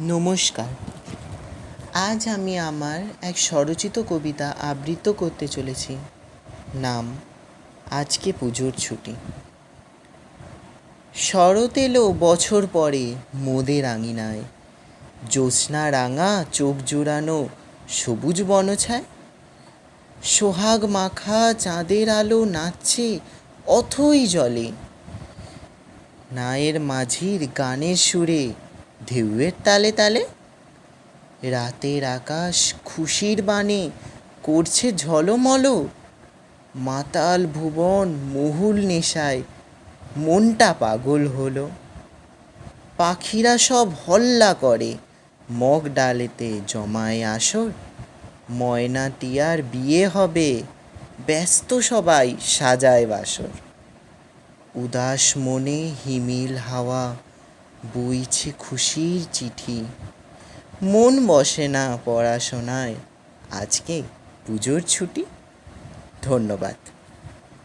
নমস্কার। আজ আমি আমার এক স্বরচিত কবিতা আবৃত্ত করতে চলেছি। নাম, আজকে পুজোর ছুটি। শরৎ এলো বছর পরে, মোদের আঙিনায়। জ্যোৎস্না রাঙা, চোখ জোড়ানো, সবুজ বনছায়। সোহাগ মাখা, চাঁদের আলো নাচছে, অথই জলে। নায়ের মাঝির গানের সুরে ঢেউয়ের তালে তালে রাতের আকাশ খুশির বাণে করছে ঝলমল। মাতাল ভুবন মহুল নেশায় মনটা পাগল হলো। পাখিরা সব হল্লা করে, মগ ডালেতে জমায় আসর। ময়না টিয়ার বিয়ে হবে, ব্যস্ত সবাই সাজায় বাসর। উদাস মনে হিমিল হাওয়া বইছে খুশির চিঠি। মন বসে না পড়াশোনায়। আজকে পুজোর ছুটি। ধন্যবাদ।